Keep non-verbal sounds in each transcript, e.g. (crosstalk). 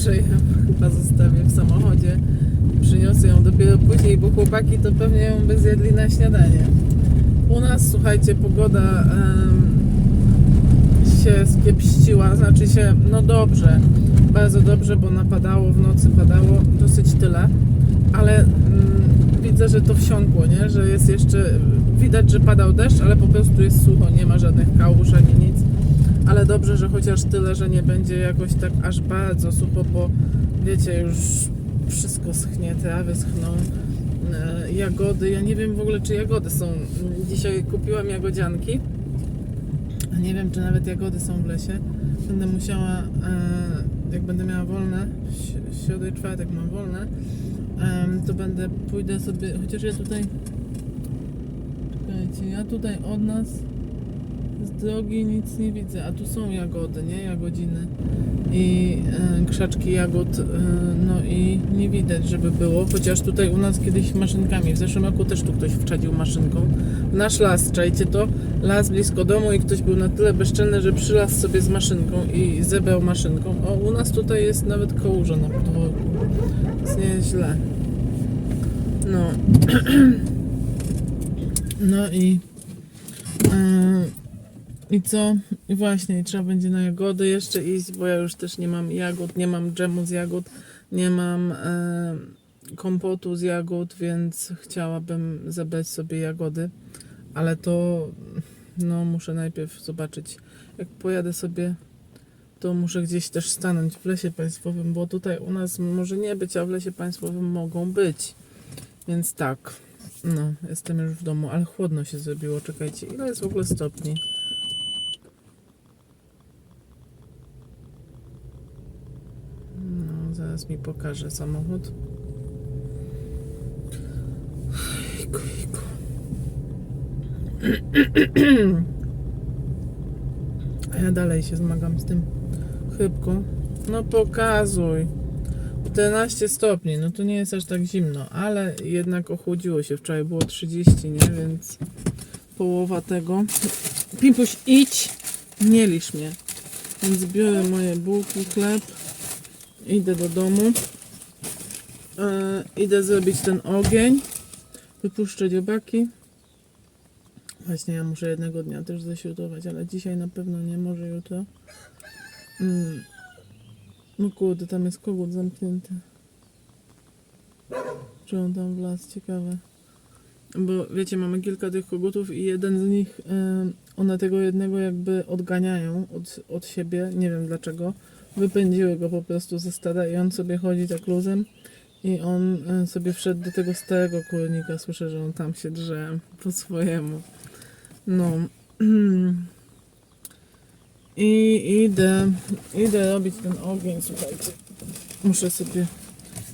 muszę ją chyba zostawię w samochodzie. Przyniosę ją dopiero później, bo chłopaki to pewnie ją by zjedli na śniadanie. U nas, słuchajcie, pogoda em, się skiepściła, znaczy się, no dobrze, bardzo dobrze, bo napadało w nocy, padało dosyć tyle, ale mm, widzę, że to wsiąkło, nie? że jest jeszcze, widać, że padał deszcz, ale po prostu jest sucho, nie ma żadnych kałuż ani nic, ale dobrze, że chociaż tyle, że nie będzie jakoś tak aż bardzo sucho, bo wiecie, już wszystko schnie, trawy schną, e, jagody, ja nie wiem w ogóle, czy jagody są, dzisiaj kupiłam jagodzianki, nie wiem, czy nawet jagody są w lesie. Będę musiała, e, jak będę miała wolne, środę i czwartek mam wolne, to będę, pójdę sobie, chociaż ja tutaj, czekajcie, ja tutaj od nas z drogi nic nie widzę, a tu są jagody, nie? Jagodziny i e, krzaczki jagód, e, no i nie widać, żeby było, chociaż tutaj u nas kiedyś maszynkami, w zeszłym roku też tu ktoś wczadził maszynką. Nasz las, czajcie to, las blisko domu i ktoś był na tyle bezczelny, że przylazł sobie z maszynką i zebrał maszynką. O, u nas tutaj jest nawet kałuża na podwórku, jest nieźle. No. (clears throat) No i... I co? I właśnie, trzeba będzie na jagody jeszcze iść, bo ja już też nie mam jagód, nie mam dżemu z jagód, nie mam e, kompotu z jagód, więc chciałabym zebrać sobie jagody, ale to no muszę najpierw zobaczyć. Jak pojadę sobie, to muszę gdzieś też stanąć w lesie państwowym, bo tutaj u nas może nie być, a w lesie państwowym mogą być. Więc tak, no, jestem już w domu, ale chłodno się zrobiło. Czekajcie, ile jest w ogóle stopni? No, zaraz mi pokaże samochód. A ja dalej się zmagam z tym chybką. No pokazuj. 14 stopni, no to nie jest aż tak zimno, ale jednak ochłodziło się. Wczoraj było 30, nie? Więc połowa tego. Pimpuś, idź! Nie lisz mnie. Więc biorę moje bułki, chleb. Idę do domu. E, idę zrobić ten ogień. Wypuszczę dziobaki. Właśnie ja muszę jednego dnia też zaśrutować, ale dzisiaj na pewno nie, może jutro. Mm. No kurde, tam jest kogut zamknięty. Czy on tam wlazł? Ciekawe. Bo wiecie, mamy kilka tych kogutów i jeden z nich, one tego jednego jakby odganiają od, od siebie, nie wiem dlaczego. Wypędziły go po prostu ze stada i on sobie chodzi tak luzem i on e, sobie wszedł do tego starego kurnika. Słyszę, że on tam się drze po swojemu. No. (clears throat) I idę, idę robić ten ogień, słuchajcie. Muszę sobie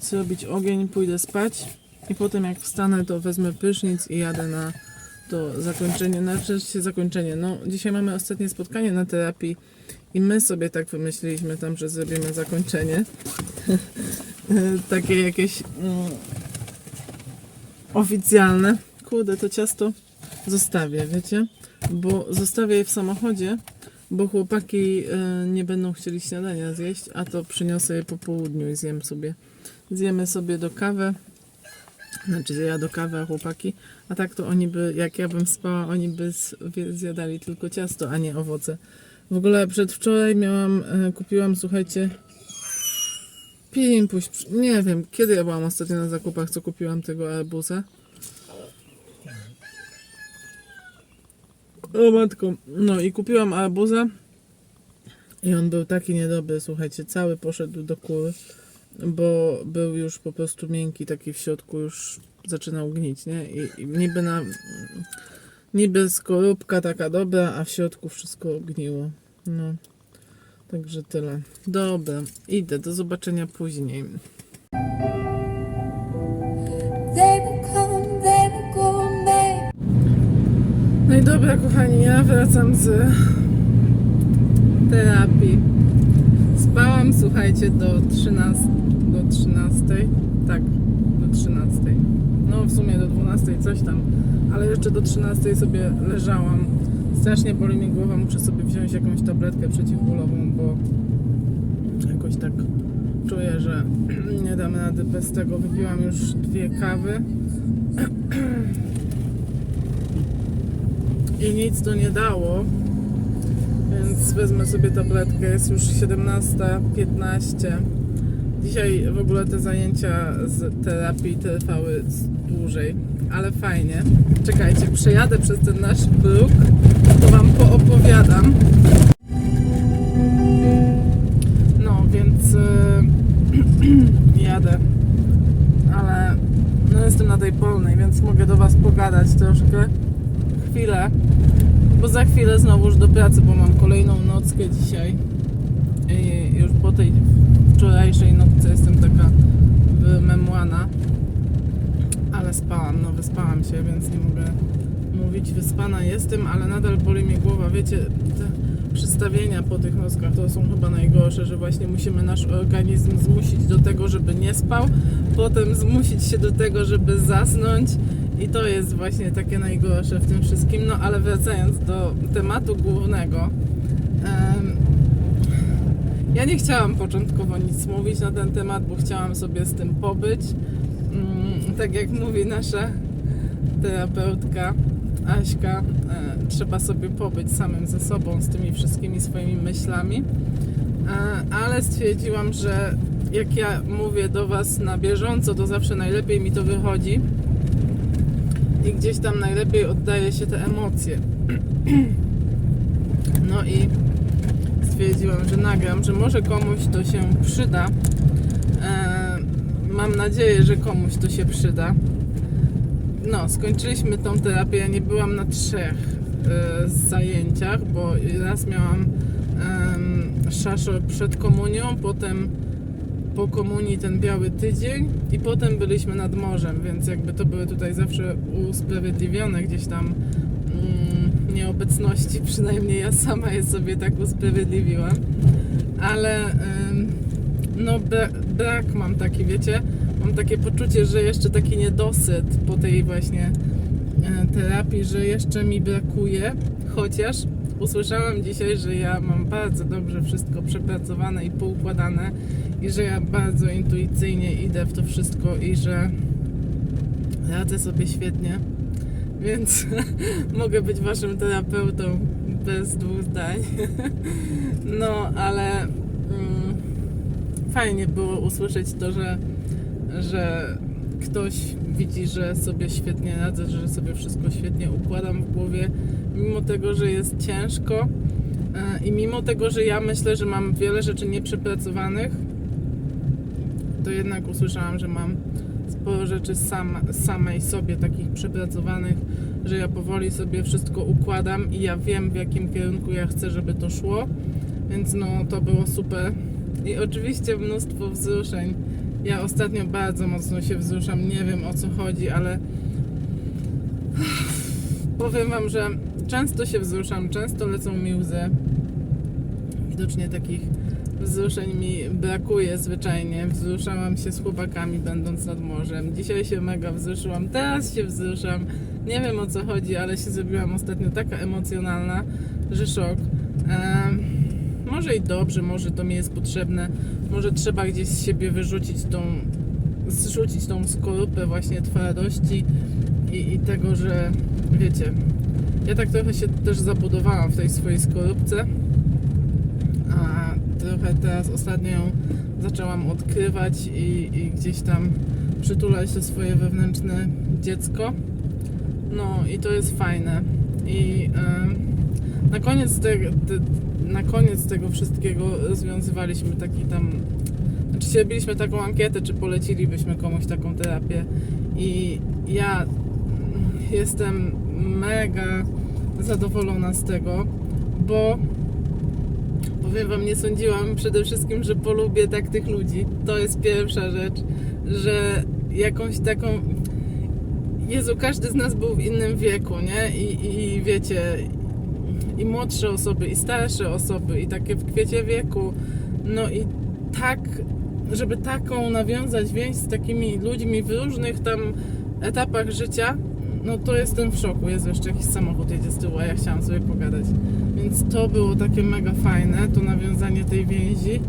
zrobić ogień, pójdę spać i potem jak wstanę, to wezmę prysznic i jadę na to zakończenie, na szczęście zakończenie. No, dzisiaj mamy ostatnie spotkanie na terapii i my sobie tak wymyśliliśmy tam, że zrobimy zakończenie. (laughs) Takie jakieś mm, oficjalne. Kurde, to ciasto zostawię, wiecie? Bo zostawię je w samochodzie, bo chłopaki e, nie będą chcieli śniadania zjeść, a to przyniosę je po południu i zjem sobie. Zjemy sobie do kawy. Znaczy ja do kawy, a chłopaki. A tak to oni by, jak ja bym spała, oni by zjadali tylko ciasto, a nie owoce. W ogóle przedwczoraj miałam, e, kupiłam, słuchajcie, pimpuś, nie wiem, kiedy ja byłam ostatnio na zakupach, co kupiłam tego arbuza. O matko, no i kupiłam arbuza i on był taki niedobry, słuchajcie, cały poszedł do kury, bo był już po prostu miękki, taki w środku już zaczynał gnić, nie? I, i niby na niby skorupka taka dobra, a w środku wszystko gniło. No, także tyle. Dobra, idę, do zobaczenia później. No i dobra, kochani, ja wracam z terapii. Słuchajcie, do 13, do 13, tak, do 13. No w sumie do 12 coś tam, ale jeszcze do 13 sobie leżałam. Strasznie boli mi głowa, muszę sobie wziąć jakąś tabletkę przeciwbólową, bo jakoś tak czuję, że (clears throat) nie dam rady bez tego. Wypiłam już dwie kawy. (clears throat) i nic to nie dało. Więc wezmę sobie tabletkę. Jest już 17.15. Dzisiaj w ogóle te zajęcia z terapii trwały dłużej, ale fajnie. Czekajcie, przejadę przez ten nasz bruk, to Wam poopowiadam. No, więc yy, (clears throat) jadę. Ale no jestem na tej polnej, więc mogę do Was pogadać troszkę chwilę, bo za chwilę znowuż do pracy, bo mam kolejną nockę dzisiaj. I już po tej wczorajszej nocce jestem taka wymemłana, ale spałam, no wyspałam się, więc nie mogę mówić wyspana jestem, ale nadal boli mnie głowa. Wiecie, te przystawienia po tych nockach to są chyba najgorsze, że właśnie musimy nasz organizm zmusić do tego, żeby nie spał, potem zmusić się do tego, żeby zasnąć i to jest właśnie takie najgorsze w tym wszystkim. No ale wracając do tematu głównego. em, ja nie chciałam początkowo nic mówić na ten temat, bo chciałam sobie z tym pobyć. Mm, tak jak mówi nasza terapeutka Aśka, e, trzeba sobie pobyć samym ze sobą, z tymi wszystkimi swoimi myślami. E, ale stwierdziłam, że jak ja mówię do Was na bieżąco, to zawsze najlepiej mi to wychodzi i gdzieś tam najlepiej oddaje się te emocje. (clears throat) No i stwierdziłam, że nagram, że może komuś to się przyda. E, mam nadzieję, że komuś to się przyda. No, skończyliśmy tą terapię. Ja nie byłam na trzech e, zajęciach, bo raz miałam em, szaszo przed komunią, potem po komunii ten biały tydzień i potem byliśmy nad morzem, więc jakby to były tutaj zawsze usprawiedliwione gdzieś tam mm, nieobecności, (laughs) przynajmniej ja sama je sobie tak usprawiedliwiłam, ale ym, no bra- brak mam taki, wiecie, mam takie poczucie, że jeszcze taki niedosyt po tej właśnie e, terapii, że jeszcze mi brakuje, chociaż usłyszałam dzisiaj, że ja mam bardzo dobrze wszystko przepracowane i poukładane i że ja bardzo intuicyjnie idę w to wszystko i że radzę sobie świetnie, więc (laughs) mogę być waszym terapeutą bez dwóch zdań. (laughs) No, ale mm, fajnie było usłyszeć to, że, że ktoś widzi, że sobie świetnie radzę, że sobie wszystko świetnie układam w głowie, mimo tego, że jest ciężko e, i mimo tego, że ja myślę, że mam wiele rzeczy nieprzepracowanych, to jednak usłyszałam, że mam sporo rzeczy sama, samej sobie takich przepracowanych, że ja powoli sobie wszystko układam i ja wiem w jakim kierunku ja chcę, żeby to szło, więc no to było super. I oczywiście mnóstwo wzruszeń. Ja ostatnio bardzo mocno się wzruszam, nie wiem o co chodzi, ale powiem Wam, że często się wzruszam, często lecą mi łzy. Widocznie takich wzruszeń mi brakuje zwyczajnie. Wzruszałam się z chłopakami będąc nad morzem. Dzisiaj się mega wzruszyłam, teraz się wzruszam. Nie wiem o co chodzi, ale się zrobiłam ostatnio taka emocjonalna, że szok. Em, może i dobrze, może to mi jest potrzebne. Może trzeba gdzieś z siebie wyrzucić tą, zrzucić tą skorupę właśnie twardości i, i tego, że wiecie, ja tak trochę się też zabudowałam w tej swojej skorupce a trochę teraz ostatnio ją zaczęłam odkrywać i, i gdzieś tam przytulać to swoje wewnętrzne dziecko. No i to jest fajne. I na koniec, te, te, na koniec tego wszystkiego rozwiązywaliśmy taki tam. Znaczy, robiliśmy taką ankietę, czy polecilibyśmy komuś taką terapię. I ja jestem mega zadowolona z tego, bo powiem Wam, nie sądziłam przede wszystkim, że polubię tak tych ludzi. To jest pierwsza rzecz. że jakąś taką. Jezu, każdy z nas był w innym wieku, nie? I, i wiecie, i młodsze osoby, i starsze osoby, i takie w kwiecie wieku. No i tak, żeby taką nawiązać więź z takimi ludźmi w różnych tam etapach życia, no to jestem w szoku. Jest jeszcze jakiś samochód jedzie z tyłu, a ja chciałam sobie pogadać. Więc to było takie mega fajne, to nawiązanie tej więzi.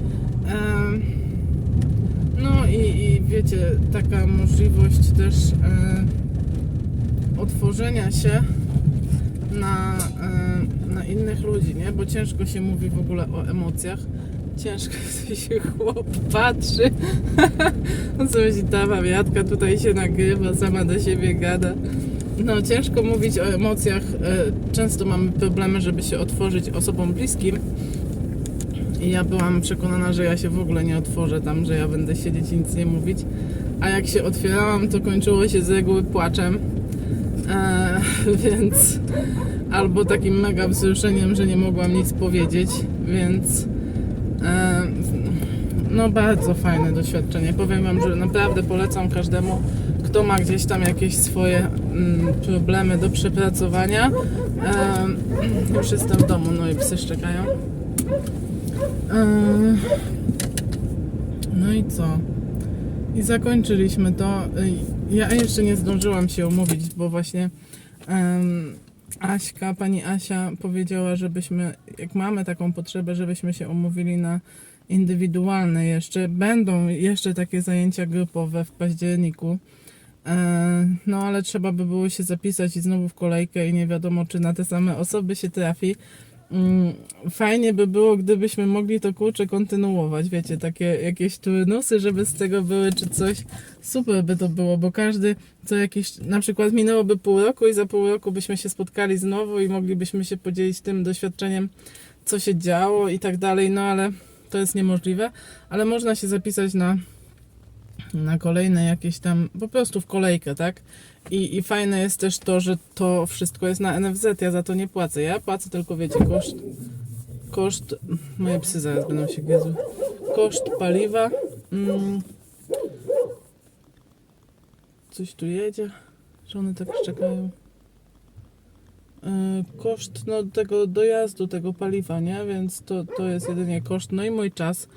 No i, i wiecie, taka możliwość też otworzenia się na, na innych ludzi, nie? Bo ciężko się mówi w ogóle o emocjach. Ciężko (laughs) się chłop patrzy. No co myśli, ta wariatka tutaj się nagrywa, sama do siebie gada. No ciężko mówić o emocjach. E, Często mamy problemy, żeby się otworzyć osobom bliskim. I ja byłam przekonana, że ja się w ogóle nie otworzę tam, że ja będę siedzieć i nic nie mówić. A jak się otwierałam, to kończyło się z reguły płaczem. E, (laughs) więc albo takim mega wzruszeniem, że nie mogłam nic powiedzieć, więc e, no bardzo fajne doświadczenie. Powiem Wam, że naprawdę polecam każdemu, kto ma gdzieś tam jakieś swoje mm, problemy do przepracowania. E, już jestem w domu, no i psy szczekają. No i co? I zakończyliśmy to. Ja jeszcze nie zdążyłam się umówić, bo właśnie em, Aśka, pani Asia powiedziała, żebyśmy, jak mamy taką potrzebę, żebyśmy się umówili na indywidualne jeszcze. Będą jeszcze takie zajęcia grupowe w październiku. E, No ale trzeba by było się zapisać i znowu w kolejkę i nie wiadomo, czy na te same osoby się trafi. Mm, Fajnie by było, gdybyśmy mogli to kurczę kontynuować, wiecie, takie jakieś turnusy, żeby z tego były czy coś. Super by to było, bo każdy co jakiś, na przykład minęłoby pół roku i za pół roku byśmy się spotkali znowu i moglibyśmy się podzielić tym doświadczeniem, co się działo i tak dalej, no ale to jest niemożliwe, ale można się zapisać na na kolejne jakieś tam, po prostu w kolejkę, tak? I, I fajne jest też to, że to wszystko jest na NFZ, ja za to nie płacę. Ja płacę tylko, wiecie, koszt, koszt, moje psy zaraz będą się gryzły, koszt paliwa, mm, coś tu jedzie, że one tak szczekają. E, Koszt no, tego dojazdu, tego paliwa, nie? Więc to, to jest jedynie koszt. No i mój czas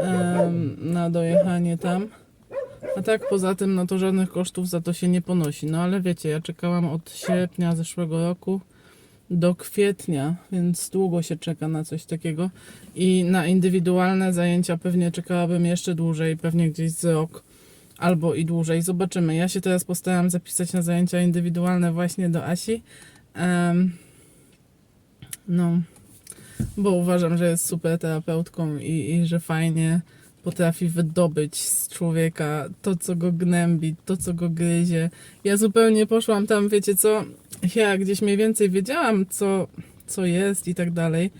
em, na dojechanie tam. A tak poza tym, no to żadnych kosztów za to się nie ponosi. No ale wiecie, ja czekałam od sierpnia zeszłego roku do kwietnia, więc długo się czeka na coś takiego. I na indywidualne zajęcia pewnie czekałabym jeszcze dłużej, pewnie gdzieś z rok albo i dłużej. Zobaczymy. Ja się teraz postaram zapisać na zajęcia indywidualne właśnie do Asi. Em, no, bo uważam, że jest super terapeutką i, i że fajnie potrafi wydobyć z człowieka to, co go gnębi, to, co go gryzie. Ja zupełnie poszłam tam, wiecie co, ja gdzieś mniej więcej wiedziałam, co, co jest i tak dalej,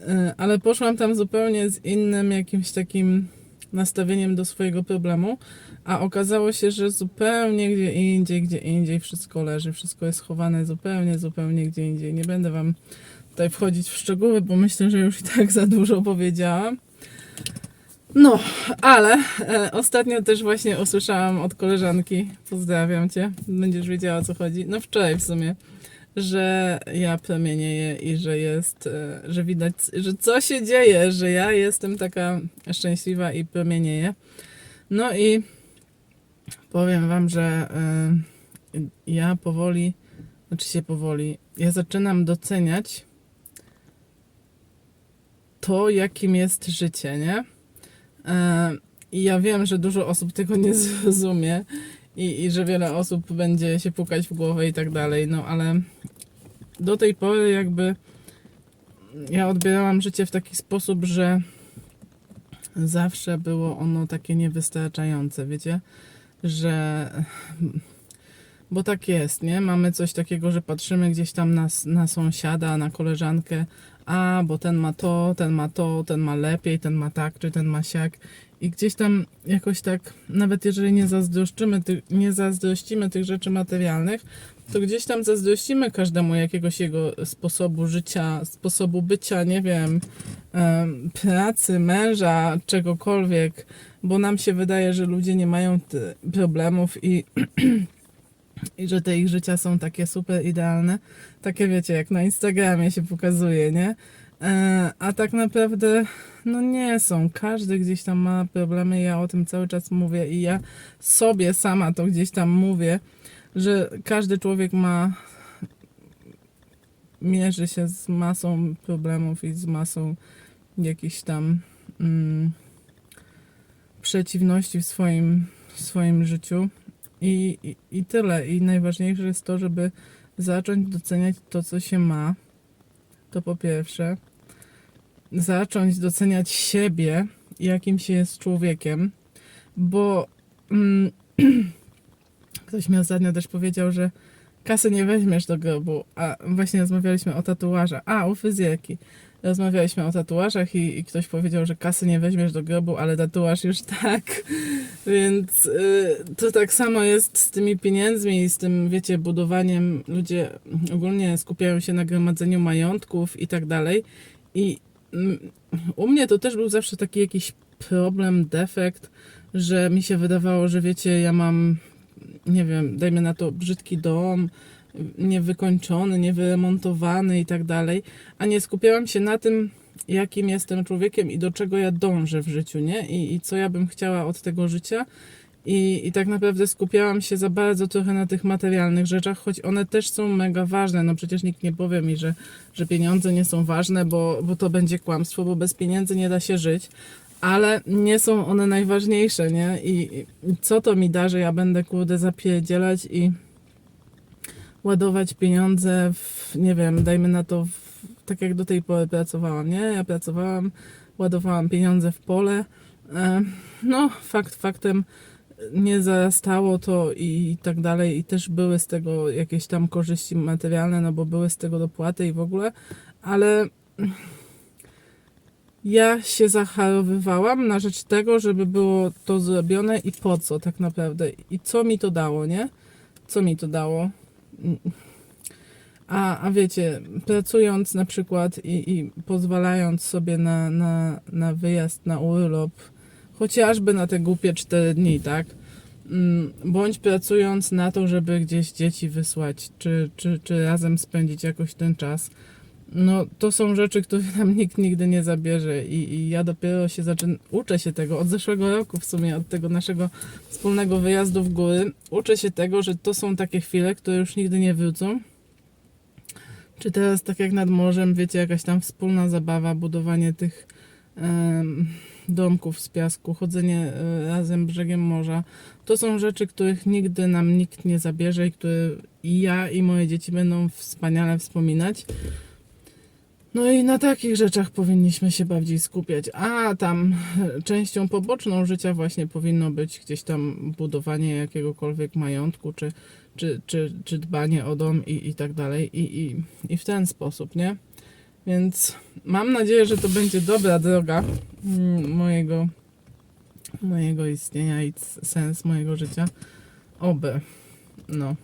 y, ale poszłam tam zupełnie z innym jakimś takim nastawieniem do swojego problemu, a okazało się, że zupełnie gdzie indziej, gdzie indziej wszystko leży, wszystko jest schowane zupełnie, zupełnie gdzie indziej. Nie będę Wam tutaj wchodzić w szczegóły, bo myślę, że już i tak za dużo powiedziałam. No, ale e, ostatnio też właśnie usłyszałam od koleżanki, pozdrawiam Cię, będziesz wiedziała o co chodzi, no wczoraj w sumie, że ja plemienieję i że jest, e, że widać, że co się dzieje, że ja jestem taka szczęśliwa i plemienieję. No i powiem Wam, że e, ja powoli, znaczy się powoli, ja zaczynam doceniać to, jakim jest życie, nie? I ja wiem, że dużo osób tego nie zrozumie i, i że wiele osób będzie się pukać w głowę i tak dalej, no ale do tej pory jakby ja odbierałam życie w taki sposób, że zawsze było ono takie niewystarczające, wiecie, że bo tak jest, nie? Mamy coś takiego, że patrzymy gdzieś tam na, na sąsiada, na koleżankę, a bo ten ma to, ten ma to, ten ma lepiej, ten ma tak, czy ten ma siak. I gdzieś tam jakoś tak, nawet jeżeli nie zazdroszczymy, ty, nie zazdrościmy tych rzeczy materialnych, to gdzieś tam zazdrościmy każdemu jakiegoś jego sposobu życia, sposobu bycia, nie wiem, em, pracy, męża, czegokolwiek, bo nam się wydaje, że ludzie nie mają problemów i, (clears throat) i że te ich życia są takie super idealne. Takie wiecie, jak na Instagramie się pokazuje, nie? E, a tak naprawdę, no nie są. Każdy gdzieś tam ma problemy. Ja o tym cały czas mówię i ja sobie sama to gdzieś tam mówię, że każdy człowiek ma. mierzy się z masą problemów i z masą jakichś tam mm, przeciwności w swoim, w swoim życiu. I, i, I tyle. I najważniejsze jest to, żeby zacząć doceniać to, co się ma. To po pierwsze. Zacząć doceniać siebie, jakim się jest człowiekiem, bo mm, (clears throat) ktoś mi ostatnio też powiedział, że kasy nie weźmiesz do grobu, a właśnie rozmawialiśmy o tatuażach, a u fryzjerki. Rozmawialiśmy o tatuażach i, i ktoś powiedział, że kasy nie weźmiesz do grobu, ale tatuaż już (laughs) tak. Więc y, to tak samo jest z tymi pieniędzmi i z tym, wiecie, budowaniem. Ludzie ogólnie skupiają się na gromadzeniu majątków i tak dalej. I mm, u mnie to też był zawsze taki jakiś problem, defekt, że mi się wydawało, że wiecie, ja mam, nie wiem, dajmy na to brzydki dom, niewykończony, niewyremontowany i tak dalej, a nie skupiałam się na tym, jakim jestem człowiekiem i do czego ja dążę w życiu, nie? I, i co ja bym chciała od tego życia. I, I tak naprawdę skupiałam się za bardzo trochę na tych materialnych rzeczach, choć one też są mega ważne. No przecież nikt nie powie mi, że, że pieniądze nie są ważne, bo, bo to będzie kłamstwo, bo bez pieniędzy nie da się żyć. Ale nie są one najważniejsze, nie? I, i co to mi da, że ja będę kurde zapierdzielać i ładować pieniądze w, nie wiem, dajmy na to, w, tak jak do tej pory pracowałam, nie? Ja pracowałam, ładowałam pieniądze w pole. E, no, fakt faktem nie zarastało to i tak dalej i też były z tego jakieś tam korzyści materialne, no bo były z tego dopłaty i w ogóle, ale ja się zacharowywałam na rzecz tego, żeby było to zrobione i po co tak naprawdę i co mi to dało, nie? Co mi to dało? A, a wiecie, pracując na przykład i, i pozwalając sobie na, na, na wyjazd, na urlop, chociażby na te głupie 4 dni, tak? Mm, Bądź pracując na to, żeby gdzieś dzieci wysłać, czy, czy, czy razem spędzić jakoś ten czas. No, to są rzeczy, których nam nikt nigdy nie zabierze i, i ja dopiero się zaczynam, uczę się tego od zeszłego roku w sumie, od tego naszego wspólnego wyjazdu w góry. Uczę się tego, że to są takie chwile, które już nigdy nie wrócą. Czy teraz, tak jak nad morzem, wiecie, jakaś tam wspólna zabawa, budowanie tych domków z piasku, chodzenie e, razem brzegiem morza. To są rzeczy, których nigdy nam nikt nie zabierze i które i ja i moje dzieci będą wspaniale wspominać. No i na takich rzeczach powinniśmy się bardziej skupiać. A tam e, częścią poboczną życia właśnie powinno być gdzieś tam budowanie jakiegokolwiek majątku, czy, czy, czy, czy dbanie o dom i, i tak dalej. I, i, I w ten sposób, nie? Więc mam nadzieję, że to będzie dobra droga mm, mojego, mojego istnienia i sens mojego życia. Oby. No.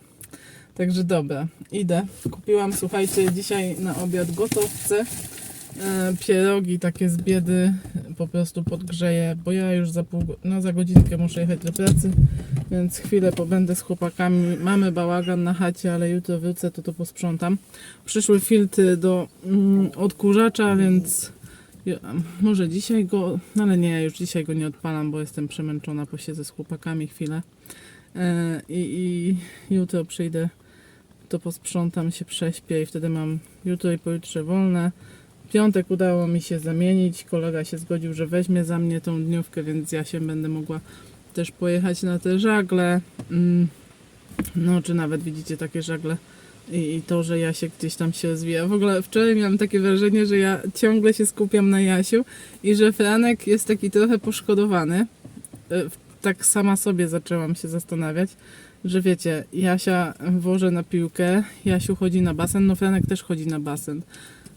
Także dobra, idę. Kupiłam, słuchajcie, dzisiaj na obiad gotowce. E, pierogi takie z biedy po prostu podgrzeję, bo ja już za pół, no za godzinkę muszę jechać do pracy, więc chwilę pobędę z chłopakami. Mamy bałagan na chacie, ale jutro wrócę, to to posprzątam. Przyszły filtry do mm, odkurzacza, więc może dzisiaj go, no ale nie, już dzisiaj go nie odpalam, bo jestem przemęczona, posiedzę z chłopakami chwilę. E, I, I jutro przyjdę, to posprzątam się, prześpię i wtedy mam jutro i pojutrze wolne. W piątek udało mi się zamienić. Kolega się zgodził, że weźmie za mnie tą dniówkę, więc ja się będę mogła też pojechać na te żagle. Mm, No, czy nawet widzicie takie żagle. I, to, że ja się gdzieś tam się rozwija. W ogóle wczoraj miałam takie wrażenie, że ja ciągle się skupiam na Jasiu i że Franek jest taki trochę poszkodowany. Tak sama sobie zaczęłam się zastanawiać, że wiecie, Jasia woże na piłkę, Jasiu chodzi na basen, no Franek też chodzi na basen.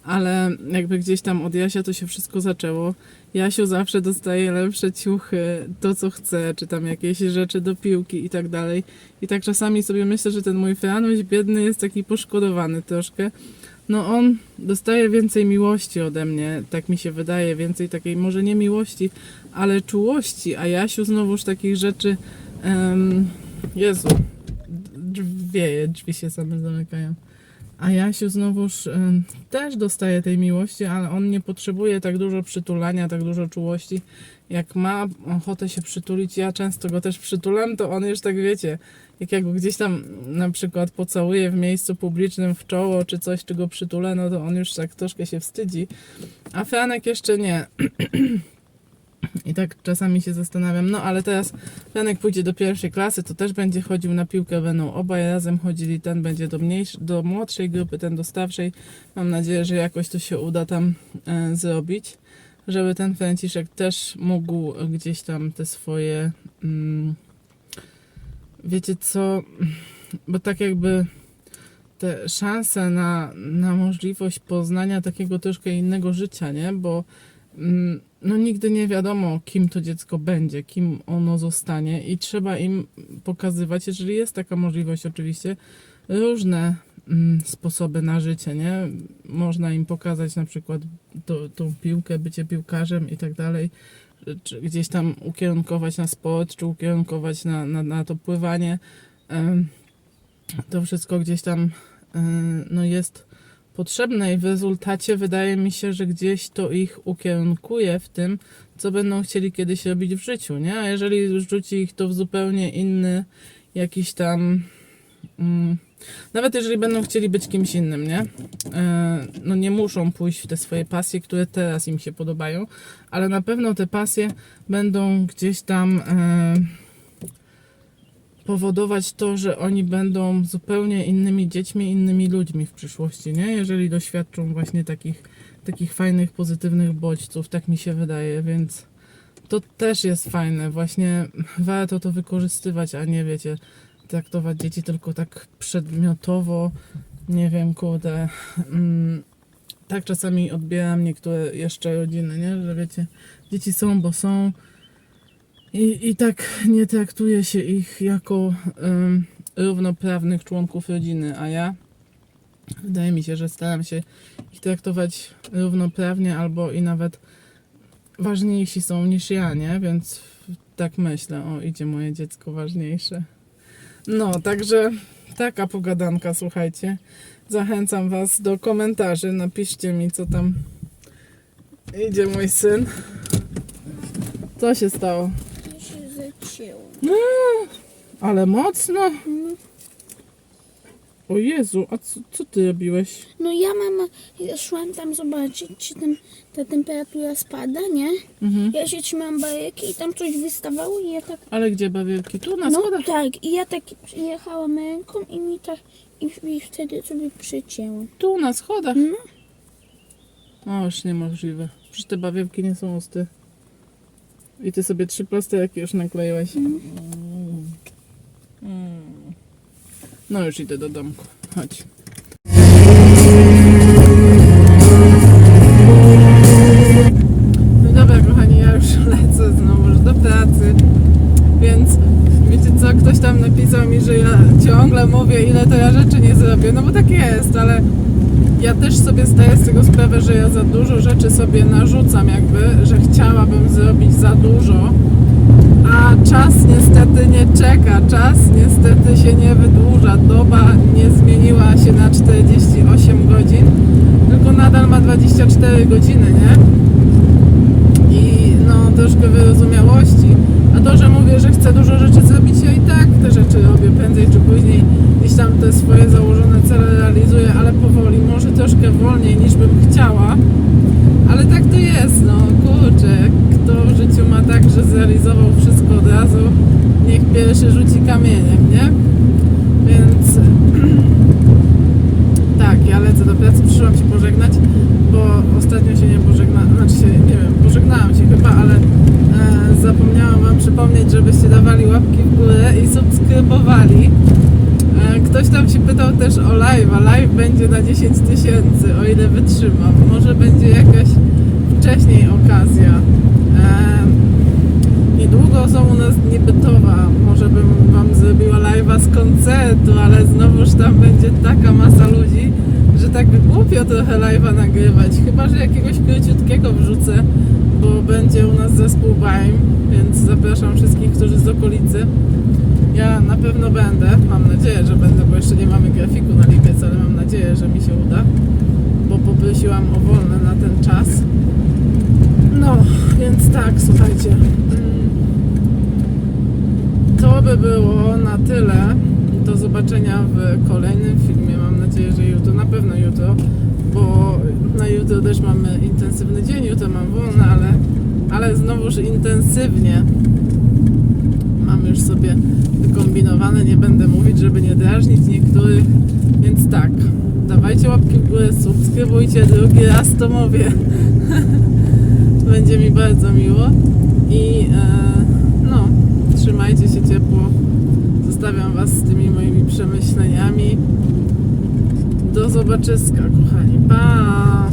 ale jakby gdzieś tam od Jasia to się wszystko zaczęło. Jasiu zawsze dostaje lepsze ciuchy, to co chce, czy tam jakieś rzeczy do piłki i tak dalej. I tak czasami sobie myślę, że ten mój Franuś biedny jest taki poszkodowany troszkę. No on dostaje więcej miłości ode mnie, tak mi się wydaje, więcej takiej może nie miłości, ale czułości, a Jasiu znowuż takich rzeczy, em, Jezu, wieje, drzwi się same zamykają. A Jasiu znowuż em, też dostaje tej miłości, ale on nie potrzebuje tak dużo przytulania, tak dużo czułości. Jak ma ochotę się przytulić, ja często go też przytulam, to on już tak wiecie, jak ja go gdzieś tam na przykład pocałuję w miejscu publicznym w czoło czy coś, czy go przytulę, no to on już tak troszkę się wstydzi. A Franek jeszcze nie. (clears throat) I tak czasami się zastanawiam, no ale teraz Franek pójdzie do pierwszej klasy, to też będzie chodził na piłkę, będą obaj razem chodzili, ten będzie do, mniejszej, do młodszej grupy, ten do starszej. Mam nadzieję, że jakoś to się uda tam e, zrobić, żeby ten Franciszek też mógł gdzieś tam te swoje, mm, wiecie co, bo tak jakby te szanse na, na możliwość poznania takiego troszkę innego życia, nie? Bo mm, no nigdy nie wiadomo, kim to dziecko będzie, kim ono zostanie i trzeba im pokazywać, jeżeli jest taka możliwość oczywiście, różne mm, sposoby na życie, nie? Można im pokazać na przykład to, tą piłkę, bycie piłkarzem i tak dalej, czy gdzieś tam ukierunkować na sport, czy ukierunkować na, na, na to pływanie. To wszystko gdzieś tam no jest potrzebne i w rezultacie wydaje mi się, że gdzieś to ich ukierunkuje w tym, co będą chcieli kiedyś robić w życiu, nie? A jeżeli rzuci ich to w zupełnie inny jakiś tam mm, nawet jeżeli będą chcieli być kimś innym, nie? E, no nie muszą pójść w te swoje pasje, które teraz im się podobają, ale na pewno te pasje będą gdzieś tam e, powodować to, że oni będą zupełnie innymi dziećmi, innymi ludźmi w przyszłości, nie? Jeżeli doświadczą właśnie takich, takich fajnych, pozytywnych bodźców, tak mi się wydaje, więc to też jest fajne. Właśnie warto to wykorzystywać, a nie wiecie, traktować dzieci tylko tak przedmiotowo, nie wiem, kurde. Mm, tak czasami odbieram niektóre jeszcze rodziny, nie? Że wiecie, dzieci są, bo są, i, I tak nie traktuje się ich jako równoprawnych członków rodziny, a ja wydaje mi się, że staram się ich traktować równoprawnie albo i nawet ważniejsi są niż ja, nie? Więc tak myślę, o idzie moje dziecko ważniejsze. No, także taka pogadanka, słuchajcie. Zachęcam Was do komentarzy, napiszcie mi co tam idzie mój syn. Co się stało? Się. No, ale mocno. O Jezu, a co, co ty robiłeś? No ja mama, ja szłam tam zobaczyć, czy tam ta temperatura spada, nie? Mhm. Ja się trzymałam bajeki i tam coś wystawało i ja tak... Ale gdzie bawielki? Tu na No schodach? tak, i ja tak jechałam ręką i mi tak... I, i wtedy sobie przycięłam. Tu na schodach? No. O, już niemożliwe. Przecież te bawielki nie są ostre. I ty sobie trzy plasterki już nakleiłeś. Mm. No już idę do domku. Chodź. No dobra, kochani, ja już (laughs) lecę znowu do pracy. Więc co, ktoś tam napisał mi, że ja ciągle mówię, ile to ja rzeczy nie zrobię. No bo tak jest, ale ja też sobie zdaję z tego sprawę, że ja za dużo rzeczy sobie narzucam jakby, że chciałabym zrobić za dużo, a czas niestety nie czeka, czas niestety się nie wydłuża, doba nie zmieniła się na 48 godzin, tylko nadal ma 24 godziny, nie? I no troszkę wyrozumiałości. A to, że mówię, że chcę dużo rzeczy zrobić, ja i tak te rzeczy robię prędzej czy później. Gdzieś tam te swoje założone cele realizuję, ale powoli, może troszkę wolniej niż bym chciała. Ale tak to jest, no kurczę, kto w życiu ma tak, że zrealizował wszystko od razu, niech pierwszy rzuci kamieniem, nie? Więc (clears throat) tak, ja lecę do pracy, przyszłam się pożegnać, bo ostatnio się nie pożegnałam, znaczy się, nie wiem, pożegnałam się chyba, ale e, zapomniałam Wam przypomnieć, żebyście dawali łapki w górę i subskrybowali. E, ktoś tam się pytał też o live'a. Live będzie na 10 tysięcy, o ile wytrzymam. Może będzie jakaś wcześniej okazja. Em, Niedługo są u nas niebytowa. Może bym wam zrobiła live'a z koncertu, ale znowuż tam będzie taka masa ludzi, że tak głupio trochę live'a nagrywać. Chyba, że jakiegoś króciutkiego wrzucę, bo będzie u nas zespół Baim, więc zapraszam wszystkich, którzy z okolicy. Ja na pewno będę, mam nadzieję, że będę, bo jeszcze nie mamy grafiku na lipiec, ale mam nadzieję, że mi się uda, bo poprosiłam o wolne na ten czas. No, więc tak, słuchajcie. mm, To by było na tyle. Do zobaczenia w kolejnym filmie. Mam nadzieję, że jutro, na pewno jutro, bo na jutro też mamy intensywny dzień, jutro mam wolne, ale, ale znowuż intensywnie mam już sobie wykombinowane. Nie będę mówić, żeby nie drażnić niektórych. Więc tak, dawajcie łapki w górę, subskrybujcie, drugi raz to mówię. (laughs) Będzie mi bardzo miło i e, no, trzymajcie się ciepło. Zostawiam Was z tymi moimi przemyśleniami. Do zobaczyska, kochani. Pa!